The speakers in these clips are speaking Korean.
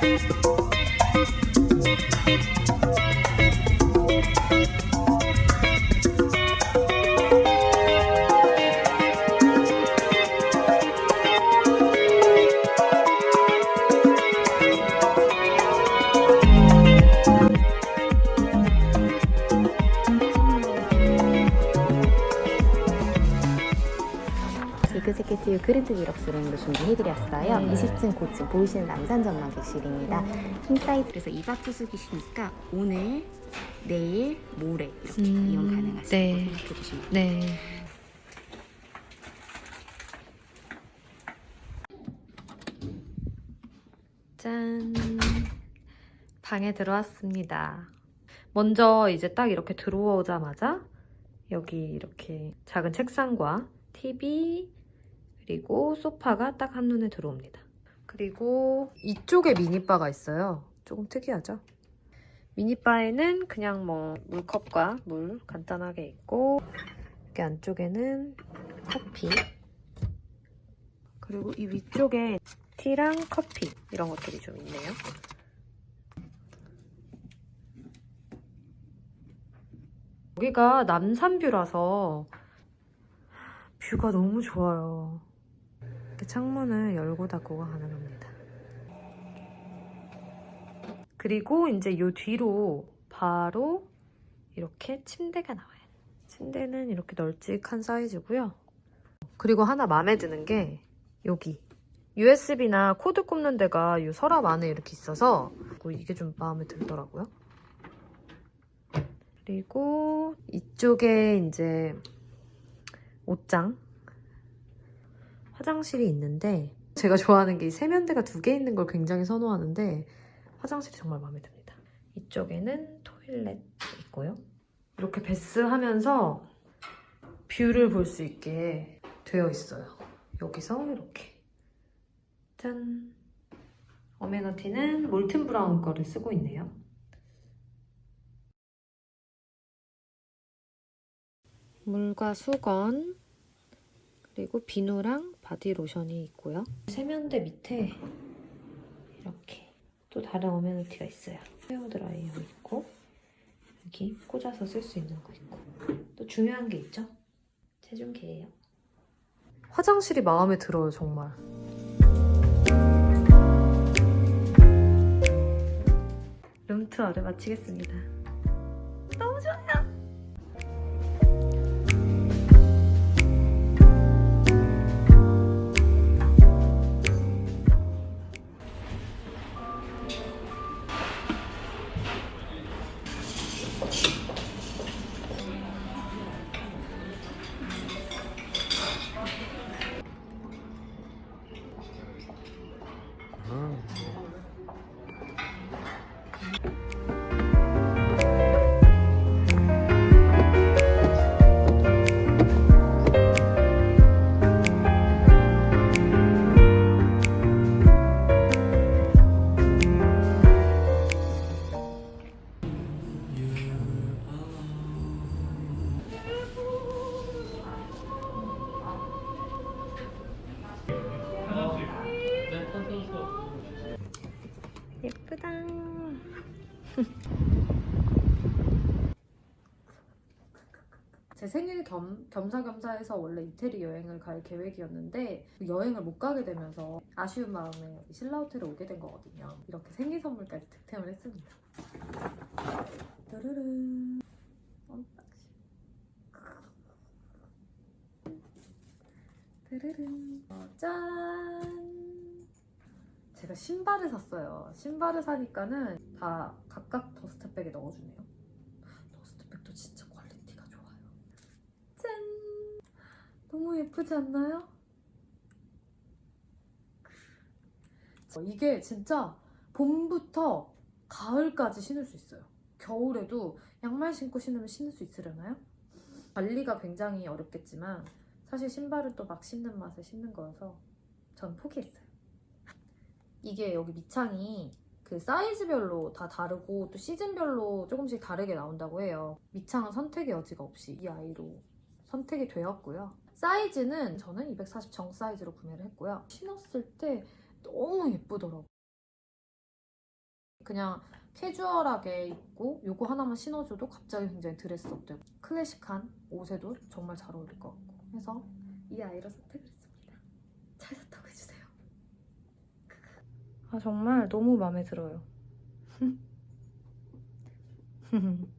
thank you 에그제큐티브 그랜드 디럭스 룸으로 준비해드렸어요. 네. 20층 고층 보이시는 남산 전망 객실입니다. 킹 사이즈 그래서 2박 투숙이시니까 오늘, 내일, 모레 이렇게 음, 이용 가능하시다고 네. 생각해 주시면 돼요. 네. 짠. 방에 들어왔습니다. 먼저 이제 딱 이렇게 들어오자마자 여기 이렇게 작은 책상과 TV 그리고 소파가 딱 한눈에 들어옵니다. 그리고 이쪽에 미니바가 있어요. 조금 특이하죠? 미니바에는 그냥 뭐 물컵과 물 간단하게 있고 여기 안쪽에는 커피 그리고 이 위쪽에 티랑 커피 이런 것들이 좀 있네요. 여기가 남산뷰라서 뷰가 너무 좋아요. 이렇게 창문을 열고 닫고가 가능합니다. 그리고 이제 요 뒤로 바로 이렇게 침대가 나와요. 침대는 이렇게 널찍한 사이즈고요. 그리고 하나 마음에 드는 게 여기 USB나 코드 꼽는 데가 이 서랍 안에 이렇게 있어서 이게 좀 마음에 들더라고요. 그리고 이쪽에 이제 옷장 화장실이 있는데 제가 좋아하는 게 이 세면대가 두 개 있는 걸 굉장히 선호하는데 화장실이 정말 마음에 듭니다. 이쪽에는 토일렛 있고요. 이렇게 베스하면서 뷰를 볼 수 있게 되어 있어요. 여기서 이렇게 짠 어메너티는 몰튼 브라운 거를 쓰고 있네요. 물과 수건 그리고 비누랑 바디 로션이 있고요. 세면대 밑에 이렇게 또 다른 어메니티가 있어요. 헤어 드라이어 있고 여기 꽂아서 쓸 수 있는 거 있고 또 중요한 게 있죠? 체중계예요. 화장실이 마음에 들어요 정말. 룸투어를 마치겠습니다. 제 생일 겸, 겸사겸사해서 원래 이태리 여행을 갈 계획이었는데 그 여행을 못 가게 되면서 아쉬운 마음에 신라 호텔에 오게 된 거거든요. 이렇게 생일 선물까지 득템을 했습니다. 뚜루루 언박싱 어, 짠 제가 신발을 샀어요. 신발을 사니까는 다 각각 더스트백에 넣어주네요. 더스트백도 진짜 퀄리티가 좋아요. 짠! 너무 예쁘지 않나요? 어, 이게 진짜 봄부터 가을까지 신을 수 있어요. 겨울에도 양말 신고 신으면 신을 수 있으려나요? 관리가 굉장히 어렵겠지만 사실 신발은 또막 신는 맛에 신는 거여서 전 포기했어요. 이게 여기 밑창이 그 사이즈별로 다 다르고 또 시즌별로 조금씩 다르게 나온다고 해요. 밑창은 선택의 여지가 없이 이 아이로 선택이 되었고요. 사이즈는 저는 240 정 사이즈로 구매를 했고요. 신었을 때 너무 예쁘더라고. 그냥 캐주얼하게 입고 요거 하나만 신어줘도 갑자기 굉장히 드레스업 되고 클래식한 옷에도 정말 잘 어울릴 것 같고 해서 이 아이로 선택을 했습니다. 잘 샀다고 해주세요. 아 정말 너무 마음에 들어요.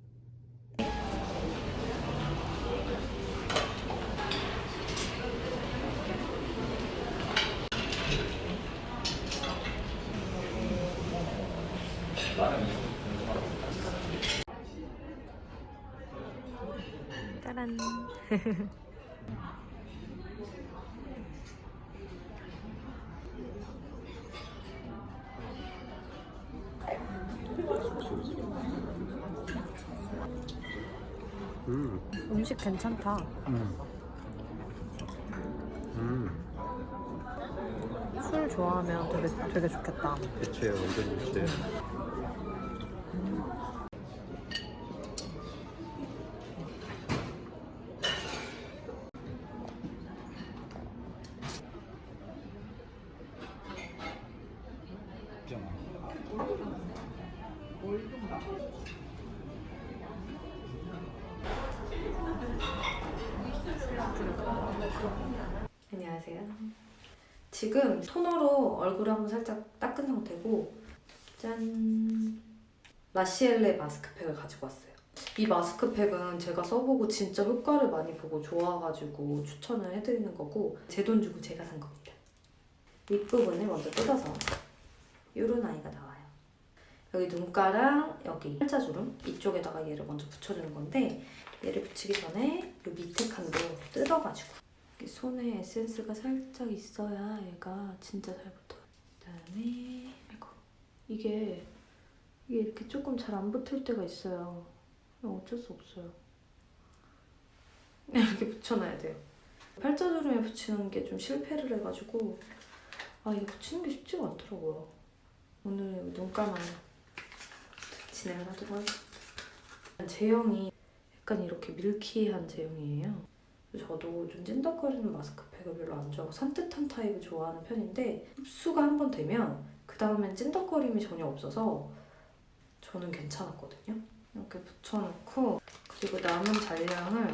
짜란. 괜찮다. 음. 음, 술 좋아하면 되게 되게 좋겠다. 대체 완전 대체. 짠 라시엘레 마스크팩을 가지고 왔어요. 이 마스크팩은 제가 써보고 진짜 효과를 많이 보고 좋아가지고 추천을 해드리는 거고 제 돈 주고 제가 산 겁니다. 윗부분을 먼저 뜯어서 이런 아이가 나와요. 여기 눈가랑 여기 팔자주름 이쪽에다가 얘를 먼저 붙여주는 건데 얘를 붙이기 전에 이 밑에 칸도 뜯어가지고 손에 에센스가 살짝 있어야 얘가 진짜 잘 붙어요. 그다음에 아 이게 이게 이렇게 조금 잘 안 붙을 때가 있어요. 어쩔 수 없어요. 이렇게 붙여놔야 돼요. 팔자주름에 붙이는 게 좀 실패를 해가지고 아 이게 붙이는 게 쉽지가 않더라고요. 오늘 눈가만 진행을 하도록 하겠습니다. 제형이 약간 이렇게 밀키한 제형이에요. 저도 좀 찐덕거리는 마스크팩을 별로 안 좋아하고 산뜻한 타입을 좋아하는 편인데 흡수가 한 번 되면 그 다음엔 찐덕거림이 전혀 없어서 저는 괜찮았거든요. 이렇게 붙여놓고 그리고 남은 잔량을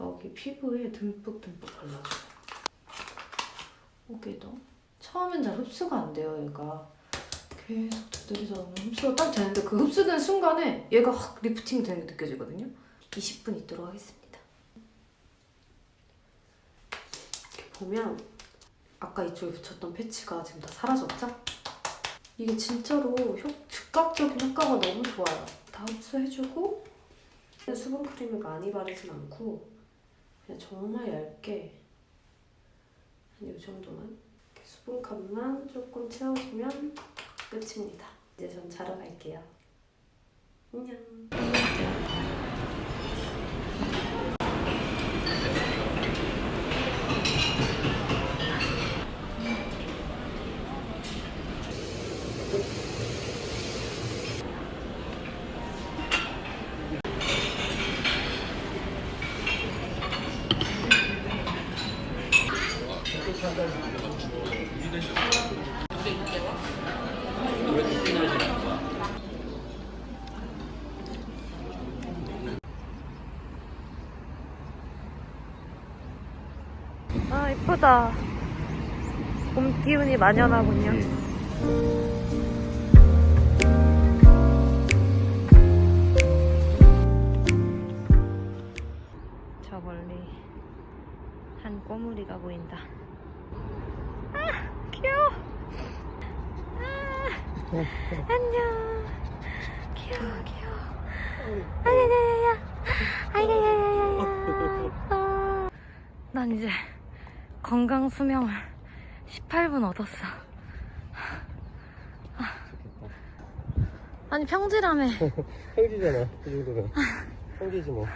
여기 피부에 듬뿍듬뿍 발라줘요. 여기도 처음엔 잘 흡수가 안 돼요 얘가 계속 두드리다 보면 흡수가 딱 되는데 그 흡수된 순간에 얘가 확 리프팅 되는 게 느껴지거든요. 20분 있도록 하겠습니다. 이렇게 보면 아까 이쪽에 붙였던 패치가 지금 다 사라졌죠? 이게 진짜로 효, 즉각적인 효과가 너무 좋아요. 다 흡수해주고 수분 크림을 많이 바르진 않고 그냥 정말 얇게 한 이 정도만 수분감만 조금 채워주면 끝입니다. 이제 전 자러 갈게요. 안녕. 아 이쁘다. 봄 기운이 만연하군요. 저 멀리 한 꼬물이가 보인다. 아 귀여워. 아 안녕. 귀여워 귀여워. 아야야야야. 아야야야야. 아. 난 이제 건강 수명을 18분 얻었어. 아니 평지라며. 평지잖아, 그 정도면. 평지지 뭐.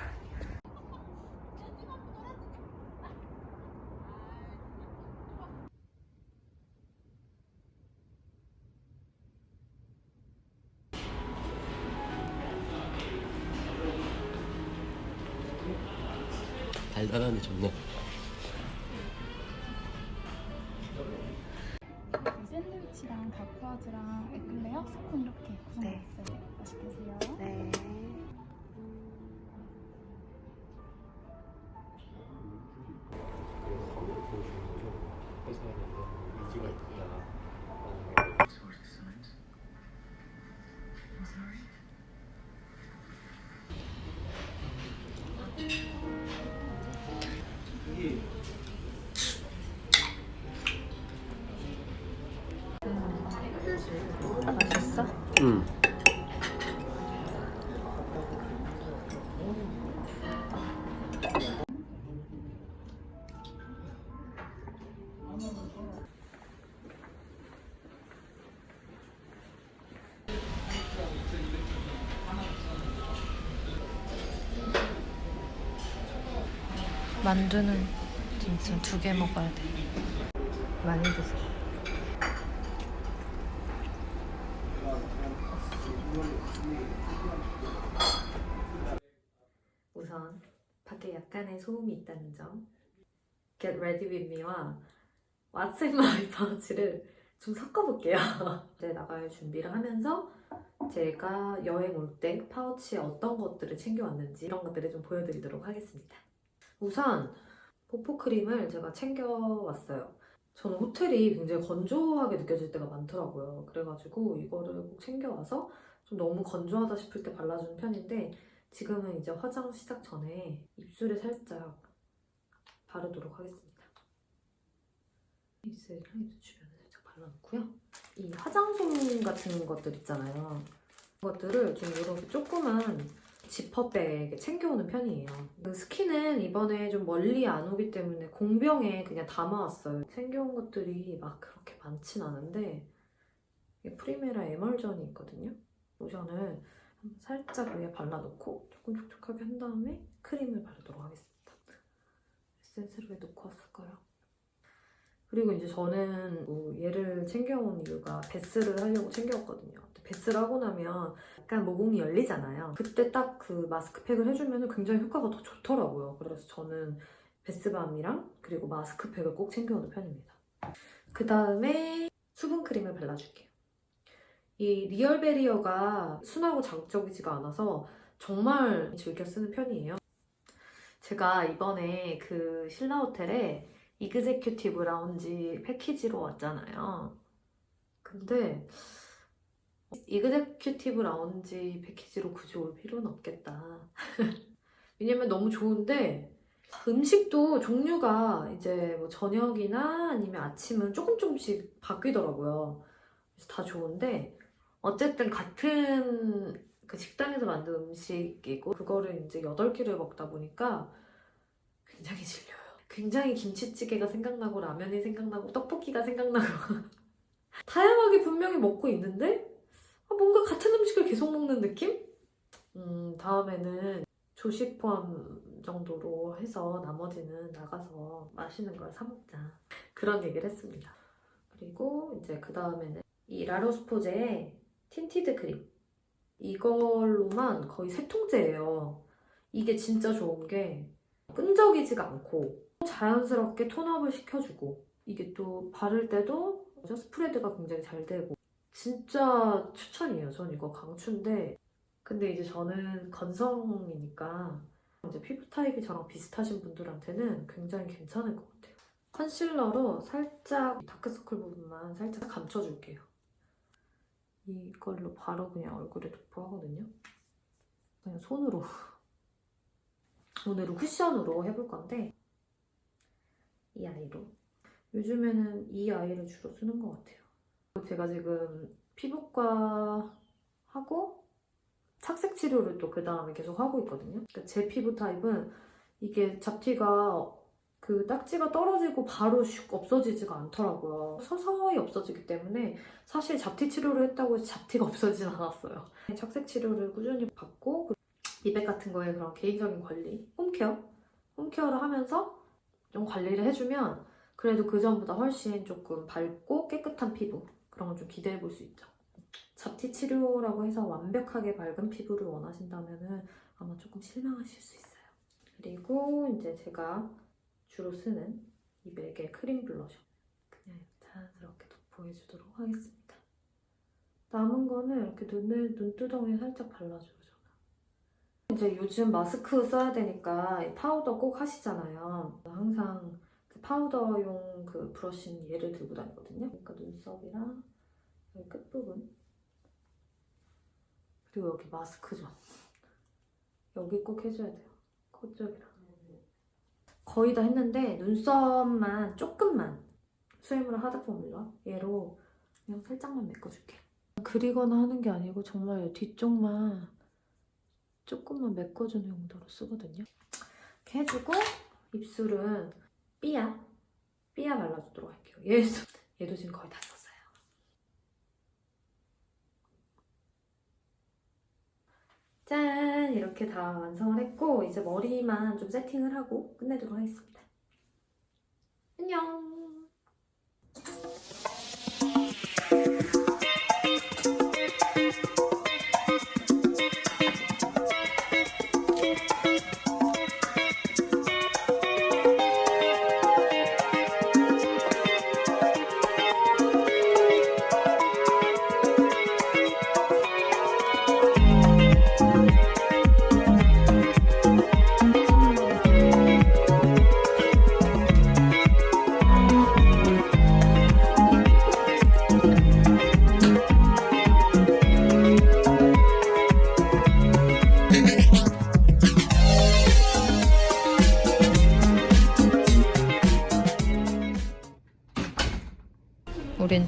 달달하네 좋네 피치랑 다크아즈랑 에클레어, 스콘 이렇게 구성되어 네. 있어요. 만두는 진짜 두 개 먹어야 돼. 많이 드세요. 우선 밖에 약간의 소음이 있다는 점. Get Ready With Me와 What's in My Pouch를 좀 섞어볼게요. 이제 나갈 준비를 하면서 제가 여행 올 때 파우치에 어떤 것들을 챙겨왔는지 이런 것들을 좀 보여드리도록 하겠습니다. 우선 보포 크림을 제가 챙겨왔어요. 저는 호텔이 굉장히 건조하게 느껴질 때가 많더라고요. 그래가지고 이거를 꼭 챙겨와서 좀 너무 건조하다 싶을 때 발라주는 편인데 지금은 이제 화장 시작 전에 입술에 살짝 바르도록 하겠습니다. 입술 주변에 살짝 발라놓고요. 이 화장솜 같은 것들 있잖아요. 그것들을 좀 이렇게 조그만 지퍼백에 챙겨오는 편이에요. 그 스킨은 이번에 좀 멀리 안 오기 때문에 공병에 그냥 담아왔어요. 챙겨온 것들이 막 그렇게 많진 않은데 프리메라 에멀전이 있거든요. 로션을 살짝 위에 발라놓고 조금 촉촉하게 한 다음에 크림을 바르도록 하겠습니다. 에센스를 왜 놓고 왔을까요? 그리고 이제 저는 뭐 얘를 챙겨온 이유가 베스를 하려고 챙겨왔거든요. 베스를 하고 나면 약간 모공이 열리잖아요. 그때 딱 그 마스크팩을 해주면 굉장히 효과가 더 좋더라고요. 그래서 저는 베스밤이랑 그리고 마스크팩을 꼭 챙겨오는 편입니다. 그 다음에 수분크림을 발라줄게요. 이 리얼 베리어가 순하고 자극적이지가 않아서 정말 즐겨 쓰는 편이에요. 제가 이번에 그 신라 호텔에 이그제큐티브 라운지 패키지로 왔잖아요. 근데 이그제큐티브 라운지 패키지로 굳이 올 필요는 없겠다. 왜냐면 너무 좋은데 음식도 종류가 이제 뭐 저녁이나 아니면 아침은 조금 조금씩 바뀌더라고요. 그래서 다 좋은데 어쨌든 같은 그 식당에서 만든 음식이고 그거를 이제 8끼를 먹다 보니까 굉장히 질려요. 굉장히 김치찌개가 생각나고 라면이 생각나고 떡볶이가 생각나고 다양하게 분명히 먹고 있는데 아, 뭔가 같은 음식을 계속 먹는 느낌? 음, 다음에는 조식 포함 정도로 해서 나머지는 나가서 맛있는 걸 사 먹자. 그런 얘기를 했습니다. 그리고 이제 그 다음에는 이 라로스포제의 틴티드 크림. 이걸로만 거의 세 통째예요. 이게 진짜 좋은 게 끈적이지가 않고 자연스럽게 톤업을 시켜주고 이게 또 바를 때도 스프레드가 굉장히 잘 되고 진짜 추천이에요. 전 이거 강추인데 근데 이제 저는 건성이니까 이제 피부 타입이 저랑 비슷하신 분들한테는 굉장히 괜찮을 것 같아요. 컨실러로 살짝 다크서클 부분만 살짝 감춰줄게요. 이걸로 바로 그냥 얼굴에 도포하거든요. 그냥 손으로 오늘은 쿠션으로 해볼 건데 이 아이로 요즘에는 이 아이를 주로 쓰는 것 같아요. 제가 지금 피부과 하고 착색 치료를 또 그 다음에 계속 하고 있거든요. 그러니까 제 피부 타입은 이게 잡티가 그 딱지가 떨어지고 바로 슉 없어지지가 않더라고요. 서서히 없어지기 때문에 사실 잡티 치료를 했다고 해서 잡티가 없어지진 않았어요. 착색 치료를 꾸준히 받고 그 미백 같은 거에 그런 개인적인 관리, 홈케어, 홈케어를 하면서 좀 관리를 해주면 그래도 그 전보다 훨씬 조금 밝고 깨끗한 피부 그런 걸 좀 기대해 볼 수 있죠. 잡티 치료라고 해서 완벽하게 맑은 피부를 원하신다면은 아마 조금 실망하실 수 있어요. 그리고 이제 제가 주로 쓰는 이 맥의 크림 블러셔. 그냥 자연스럽게 돋보여 보여주도록 하겠습니다. 남은 거는 이렇게 눈에, 눈두덩이에 살짝 발라줘요, 저는. 이제 요즘 마스크 써야 되니까 파우더 꼭 하시잖아요. 항상 그 파우더용 그 브러쉬는 얘를 들고 다니거든요. 그러니까 눈썹이랑 여기 끝부분 그리고 여기 마스크죠. 여기 꼭 해줘야 돼요. 코 쪽이랑. 거의 다 했는데 눈썹만 조금만 수에무라 하드 포뮬러 얘로 그냥 살짝만 메꿔줄게요. 그리거나 하는 게 아니고 정말 이 뒤쪽만 조금만 메꿔주는 용도로 쓰거든요. 이렇게 해주고 입술은 삐아 삐아 발라주도록 할게요. 얘도 얘도 지금 거의 다 썼어요. 짠 이렇게 다 완성을 했고 이제 머리만 좀 세팅을 하고 끝내도록 하겠습니다. 안녕.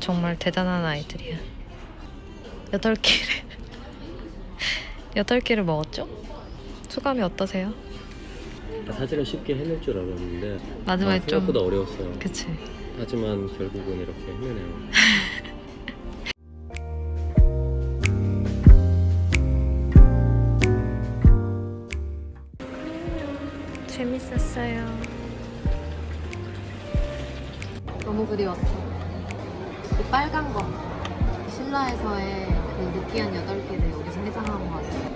정말 대단한 아이들이야. 여덟 끼를 여덟 끼를 먹었죠? 소감이 어떠세요? 사실은 쉽게 해낼 줄 알았는데 마지막에 아, 좀 생각보다 어려웠어요. 그치. 하지만 결국은 이렇게 해내네요. 재밌었어요. 너무 그리웠어. 그 빨간 거. 신라에서의 그 느끼한 여덟 개를 여기서 해장한 거 같아.